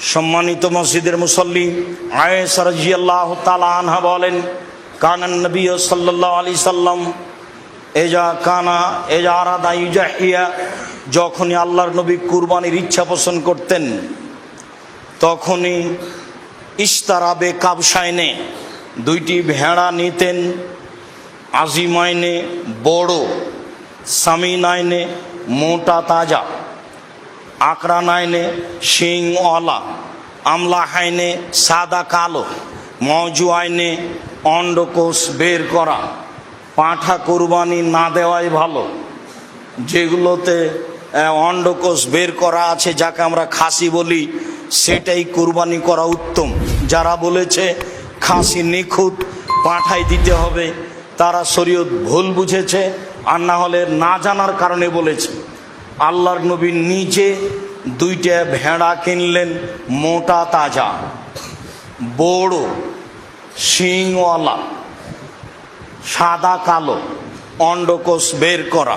সম্মানিত মসজিদের মুসল্লি আয়েস রাজিয়াল্লাহ তালা আনহা বলেন কানান নবী সাল্লাহ আলি সাল্লাম এজা কানা এজা আরাদা ইজাহিয়া যখনই আল্লাহর নবী কুরবানির ইচ্ছা পোষণ করতেন, তখনই ইস্তারাবে কাবসাইনে দুইটি ভেড়া নিতেন, আজিমাইনে বড়, সামিনাইনে মোটা, তাজা। আকড়া নাইনে শিংওয়ালা আমলা হাইনে সাদা কালো, মজু আইনে অন্ডকোষ বের করা। পাঁঠা কুরবানি না দেওয়াই ভালো। যেগুলোতে অন্ডকোষ বের করা আছে, যাকে আমরা খাসি বলি, সেটাই কুরবানি করা উত্তম। যারা বলেছে, খাসি নিখুঁত পাঁঠাই দিতে হবে, তারা শরীয়ত ভুল বুঝেছে, আর না হলে না জানার কারণে বলেছে। আল্লাহর নবী নিজে দুইটা ভেড়া কিনলেন, মোটা, তাজা। বড়, শিংওয়ালা, সাদা, কালো, অন্ডকোষ বের করা।